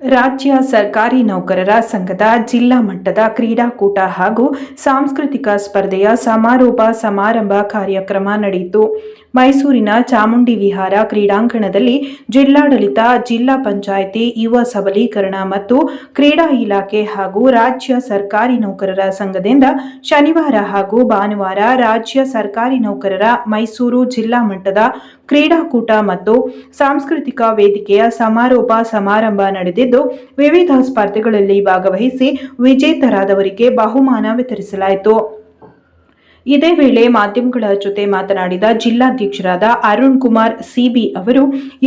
ರಾಜ್ಯ ಸರ್ಕಾರಿ ನೌಕರರ ಸಂಘದ ಜಿಲ್ಲಾ ಮಟ್ಟದ ಕ್ರೀಡಾಕೂಟ ಹಾಗೂ ಸಾಂಸ್ಕೃತಿಕ ಸ್ಪರ್ಧೆಯ ಸಮಾರೋಪ ಸಮಾರಂಭ ಕಾರ್ಯಕ್ರಮ ನಡೆಯಿತು. ಮೈಸೂರಿನ ಚಾಮುಂಡಿ ವಿಹಾರ ಕ್ರೀಡಾಂಗಣದಲ್ಲಿ ಜಿಲ್ಲಾಡಳಿತ, ಜಿಲ್ಲಾ ಪಂಚಾಯಿತಿ, ಯುವ ಸಬಲೀಕರಣ ಮತ್ತು ಕ್ರೀಡಾ ಇಲಾಖೆ ಹಾಗೂ ರಾಜ್ಯ ಸರ್ಕಾರಿ ನೌಕರರ ಸಂಘದಿಂದ ಶನಿವಾರ ಹಾಗೂ ಭಾನುವಾರ ರಾಜ್ಯ ಸರ್ಕಾರಿ ನೌಕರರ ಮೈಸೂರು ಜಿಲ್ಲಾ ಮಟ್ಟದ ಕ್ರೀಡಾಕೂಟ ಮತ್ತು ಸಾಂಸ್ಕೃತಿಕ ವೇದಿಕೆಯ ಸಮಾರೋಪ ಸಮಾರಂಭ ನಡೆದಿದ್ದು ವಿವಿಧ ಸ್ಪರ್ಧೆಗಳಲ್ಲಿ ಭಾಗವಹಿಸಿ ವಿಜೇತರಾದವರಿಗೆ ಬಹುಮಾನ ವಿತರಿಸಲಾಯಿತು. ಇದೇ ವೇಳೆ ಮಾಧ್ಯಮಗಳ ಜೊತೆ ಮಾತನಾಡಿದ ಜಿಲ್ಲಾಧ್ಯಕ್ಷರಾದ ಅರುಣ್ ಕುಮಾರ್ ಸಿಬಿ ಅವರು,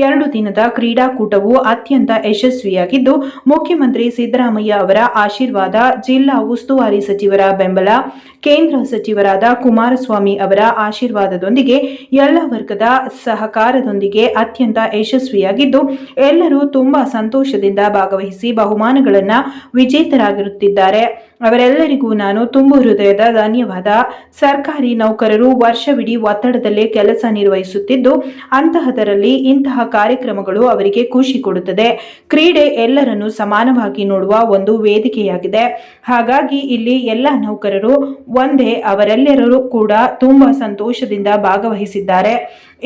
ಎರಡು ದಿನದ ಕ್ರೀಡಾಕೂಟವು ಅತ್ಯಂತ ಯಶಸ್ವಿಯಾಗಿದ್ದು, ಮುಖ್ಯಮಂತ್ರಿ ಸಿದ್ದರಾಮಯ್ಯ ಅವರ ಆಶೀರ್ವಾದ ಜಿಲ್ಲಾ ಉಸ್ತುವಾರಿ ಸಚಿವರ ಬೆಂಬಲ, ಕೇಂದ್ರ ಸಚಿವರಾದ ಕುಮಾರಸ್ವಾಮಿ ಅವರ ಆಶೀರ್ವಾದದೊಂದಿಗೆ ಎಲ್ಲ ವರ್ಗದ ಸಹಕಾರದೊಂದಿಗೆ ಅತ್ಯಂತ ಯಶಸ್ವಿಯಾಗಿದ್ದು, ಎಲ್ಲರೂ ತುಂಬಾ ಸಂತೋಷದಿಂದ ಭಾಗವಹಿಸಿ ಬಹುಮಾನಗಳನ್ನು ವಿಜೇತರಾಗಿರುತ್ತಿದ್ದಾರೆ. ಅವರೆಲ್ಲರಿಗೂ ನಾನು ತುಂಬು ಹೃದಯದ ಧನ್ಯವಾದ. ಸರ್ಕಾರಿ ನೌಕರರು ವರ್ಷವಿಡೀ ಒತ್ತಡದಲ್ಲೇ ಕೆಲಸ ನಿರ್ವಹಿಸುತ್ತಿದ್ದು, ಅಂತಹದರಲ್ಲಿ ಇಂತಹ ಕಾರ್ಯಕ್ರಮಗಳು ಅವರಿಗೆ ಖುಷಿ ಕೊಡುತ್ತದೆ. ಕ್ರೀಡೆ ಎಲ್ಲರನ್ನು ಸಮಾನವಾಗಿ ನೋಡುವ ಒಂದು ವೇದಿಕೆಯಾಗಿದೆ. ಹಾಗಾಗಿ ಇಲ್ಲಿ ಎಲ್ಲ ನೌಕರರು ಒಂದೇ ಅವರೆಲ್ಲರೂ ಕೂಡ ತುಂಬಾ ಸಂತೋಷದಿಂದ ಭಾಗವಹಿಸಿದ್ದಾರೆ.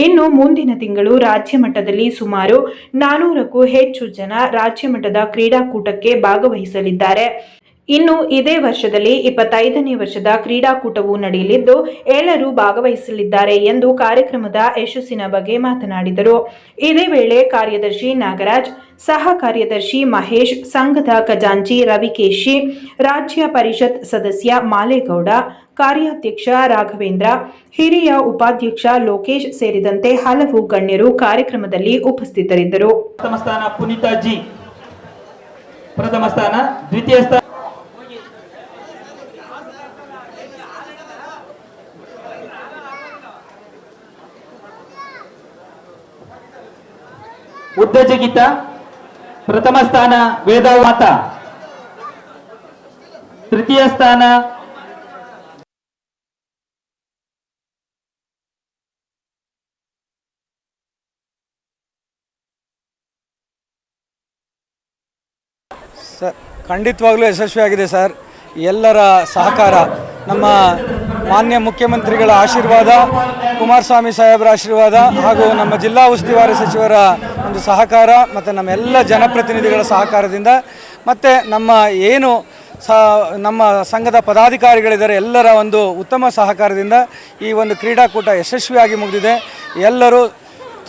ಇನ್ನು ಮುಂದಿನ ತಿಂಗಳು ರಾಜ್ಯ ಮಟ್ಟದಲ್ಲಿ ಸುಮಾರು ನಾನೂರಕ್ಕೂ ಹೆಚ್ಚು ಜನ ರಾಜ್ಯ ಮಟ್ಟದ ಕ್ರೀಡಾಕೂಟಕ್ಕೆ ಭಾಗವಹಿಸಲಿದ್ದಾರೆ. ಇನ್ನು ಇದೇ ವರ್ಷದಲ್ಲಿ ಇಪ್ಪತ್ತೈದನೇ ವರ್ಷದ ಕ್ರೀಡಾಕೂಟವು ನಡೆಯಲಿದ್ದು ಎಲ್ಲರೂ ಭಾಗವಹಿಸಲಿದ್ದಾರೆ ಎಂದು ಕಾರ್ಯಕ್ರಮದ ಯಶಸ್ಸಿನ ಬಗ್ಗೆ ಮಾತನಾಡಿದರು. ಇದೇ ವೇಳೆ ಕಾರ್ಯದರ್ಶಿ ನಾಗರಾಜ್, ಸಹ ಕಾರ್ಯದರ್ಶಿ ಮಹೇಶ್, ಸಂಘದ ಖಜಾಂಚಿ ರವಿಕೇಶಿ, ರಾಜ್ಯ ಪರಿಷತ್ ಸದಸ್ಯ ಮಾಲೇಗೌಡ, ಕಾರ್ಯಾಧ್ಯಕ್ಷ ರಾಘವೇಂದ್ರ, ಹಿರಿಯ ಉಪಾಧ್ಯಕ್ಷ ಲೋಕೇಶ್ ಸೇರಿದಂತೆ ಹಲವು ಗಣ್ಯರು ಕಾರ್ಯಕ್ರಮದಲ್ಲಿ ಉಪಸ್ಥಿತರಿದ್ದರು. ಪ್ರಥಮ ಸ್ಥಾನ. ಉದ್ದಜಗಿತ ಪ್ರಥಮ ಸ್ಥಾನ ವೇದಾವಾತ. ತೃತೀಯ ಸ್ಥಾನ ಸರ್ ಖಂಡಿತವಾಗ್ಲೂ ಯಶಸ್ವಿಯಾಗಿದೆ ಸರ್. ಎಲ್ಲರ ಸಹಕಾರ. ನಮ್ಮ ಮಾನ್ಯ ಮುಖ್ಯಮಂತ್ರಿಗಳ ಆಶೀರ್ವಾದ, ಕುಮಾರಸ್ವಾಮಿ ಸಾಹೇಬರ ಆಶೀರ್ವಾದ ಹಾಗೂ ನಮ್ಮ ಜಿಲ್ಲಾ ಉಸ್ತುವಾರಿ ಸಚಿವರ ಒಂದು ಸಹಕಾರ ಮತ್ತು ನಮ್ಮೆಲ್ಲ ಜನಪ್ರತಿನಿಧಿಗಳ ಸಹಕಾರದಿಂದ ಮತ್ತು ನಮ್ಮ ಏನು ಸ, ನಮ್ಮ ಸಂಘದ ಪದಾಧಿಕಾರಿಗಳಿದ್ದಾರೆ, ಎಲ್ಲರ ಒಂದು ಉತ್ತಮ ಸಹಕಾರದಿಂದ ಈ ಒಂದು ಕ್ರೀಡಾಕೂಟ ಯಶಸ್ವಿಯಾಗಿ ಮುಗಿದಿದೆ. ಎಲ್ಲರೂ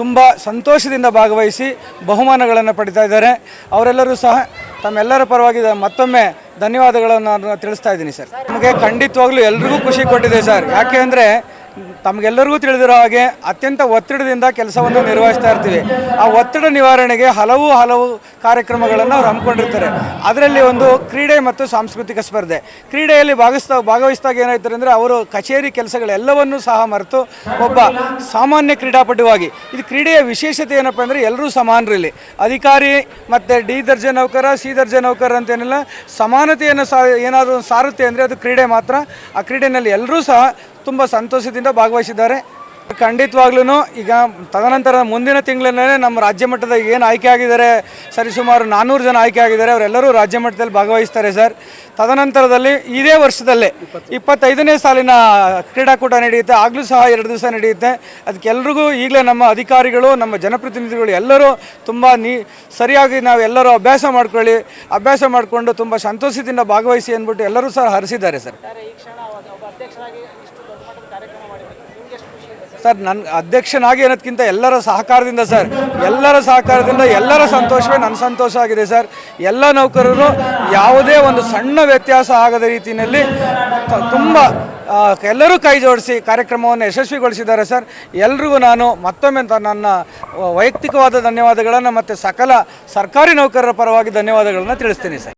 ತುಂಬ ಸಂತೋಷದಿಂದ ಭಾಗವಹಿಸಿ ಬಹುಮಾನಗಳನ್ನು ಪಡಿತಾ ಇದ್ದಾರೆ. ಅವರೆಲ್ಲರೂ ಸಹ ತಮ್ಮೆಲ್ಲರ ಪರವಾಗಿ ಮತ್ತೊಮ್ಮೆ ಧನ್ಯವಾದಗಳನ್ನು ನಾನು ತಿಳಿಸ್ತಾ ಇದ್ದೀನಿ, ಸರ್. ನಮಗೆ ಖಂಡಿತವಾಗ್ಲೂ ಎಲ್ರಿಗೂ ಖುಷಿ ಕೊಟ್ಟಿದೆ, ಸರ್. ಯಾಕೆ ಅಂದರೆ ತಮಗೆಲ್ಲರಿಗೂ ತಿಳಿದಿರೋ ಹಾಗೆ ಅತ್ಯಂತ ಒತ್ತಡದಿಂದ ಕೆಲಸವನ್ನು ನಿರ್ವಹಿಸ್ತಾ ಇರ್ತೀವಿ. ಆ ಒತ್ತಡ ನಿವಾರಣೆಗೆ ಹಲವು ಹಲವು ಕಾರ್ಯಕ್ರಮಗಳನ್ನು ಅವ್ರು ಹಮ್ಮಿಕೊಂಡಿರ್ತಾರೆ. ಅದರಲ್ಲಿ ಒಂದು ಕ್ರೀಡೆ ಮತ್ತು ಸಾಂಸ್ಕೃತಿಕ ಸ್ಪರ್ಧೆ. ಕ್ರೀಡೆಯಲ್ಲಿ ಭಾಗಿಸ್ತಾ ಭಾಗವಹಿಸಿದಾಗ ಏನಾಯ್ತಾರೆ ಅಂದರೆ ಅವರು ಕಚೇರಿ ಕೆಲಸಗಳೆಲ್ಲವನ್ನೂ ಸಹ ಮರೆತು ಒಬ್ಬ ಸಾಮಾನ್ಯ ಕ್ರೀಡಾಪಟುವಾಗಿ. ಇದು ಕ್ರೀಡೆಯ ವಿಶೇಷತೆ ಏನಪ್ಪ ಅಂದರೆ ಎಲ್ಲರೂ ಸಮಾನರಲ್ಲಿ. ಅಧಿಕಾರಿ ಮತ್ತು ಡಿ ದರ್ಜೆ ನೌಕರ, ಸಿ ದರ್ಜೆ ನೌಕರ ಅಂತೇನಿಲ್ಲ ಸಮಾನತೆಯನ್ನು ಸಾ ಏನಾದರೂ ಸಾರುತ್ತೆ ಅಂದರೆ ಅದು ಕ್ರೀಡೆ ಮಾತ್ರ. ಆ ಕ್ರೀಡೆಯಲ್ಲಿ ಎಲ್ಲರೂ ಸಹ ತುಂಬ ಸಂತೋಷದಿಂದ ಭಾಗವಹಿಸಿದ್ದಾರೆ. ಖಂಡಿತವಾಗ್ಲೂ ಈಗ ತದನಂತರ ಮುಂದಿನ ತಿಂಗಳಲ್ಲೇ ನಮ್ಮ ರಾಜ್ಯ ಮಟ್ಟದ ಏನು ಆಯ್ಕೆ ಆಗಿದ್ದಾರೆ ಸರಿಸುಮಾರು ನಾನ್ನೂರು ಜನ ಆಯ್ಕೆ ಆಗಿದ್ದಾರೆ, ಅವರೆಲ್ಲರೂ ರಾಜ್ಯ ಮಟ್ಟದಲ್ಲಿ ಭಾಗವಹಿಸ್ತಾರೆ ಸರ್. ತದನಂತರದಲ್ಲಿ ಇದೇ ವರ್ಷದಲ್ಲೇ ಇಪ್ಪತ್ತೈದನೇ ಸಾಲಿನ ಕ್ರೀಡಾಕೂಟ ನಡೆಯುತ್ತೆ, ಆಗಲೂ ಸಹ ಎರಡು ದಿವಸ ನಡೆಯುತ್ತೆ. ಅದಕ್ಕೆಲ್ರಿಗೂ ಈಗಲೇ ನಮ್ಮ ಅಧಿಕಾರಿಗಳು, ನಮ್ಮ ಜನಪ್ರತಿನಿಧಿಗಳು ಎಲ್ಲರೂ ತುಂಬ ನೀ, ಸರಿಯಾಗಿ ನಾವು ಎಲ್ಲರೂ ಅಭ್ಯಾಸ ಮಾಡ್ಕೊಳ್ಳಿ, ಅಭ್ಯಾಸ ಮಾಡಿಕೊಂಡು ತುಂಬ ಸಂತೋಷದಿಂದ ಭಾಗವಹಿಸಿ ಅಂದ್ಬಿಟ್ಟು ಎಲ್ಲರೂ ಸಹ ಹರಿಸಿದ್ದಾರೆ ಸರ್. ಸರ್? ನನ್ನ ಅಧ್ಯಕ್ಷನಾಗಿ ಅನ್ನೋದಕ್ಕಿಂತ ಎಲ್ಲರ ಸಹಕಾರದಿಂದ ಸರ್, ಎಲ್ಲರ ಸಹಕಾರದಿಂದ ಎಲ್ಲರ ಸಂತೋಷವೇ ನನ್ನ ಸಂತೋಷ ಆಗಿದೆ ಸರ್. ಎಲ್ಲ ನೌಕರರು ಯಾವುದೇ ಒಂದು ಸಣ್ಣ ವ್ಯತ್ಯಾಸ ಆಗದ ರೀತಿಯಲ್ಲಿ ತುಂಬ ಎಲ್ಲರೂ ಕೈ ಜೋಡಿಸಿ ಕಾರ್ಯಕ್ರಮವನ್ನು ಯಶಸ್ವಿಗೊಳಿಸಿದ್ದಾರೆ ಸರ್. ಎಲ್ರಿಗೂ ನಾನು ಮತ್ತೊಮ್ಮೆ ನನ್ನ ವೈಯಕ್ತಿಕವಾದ ಧನ್ಯವಾದಗಳನ್ನು ಮತ್ತು ಸಕಲ ಸರ್ಕಾರಿ ನೌಕರರ ಪರವಾಗಿ ಧನ್ಯವಾದಗಳನ್ನು ತಿಳಿಸ್ತೀನಿ ಸರ್.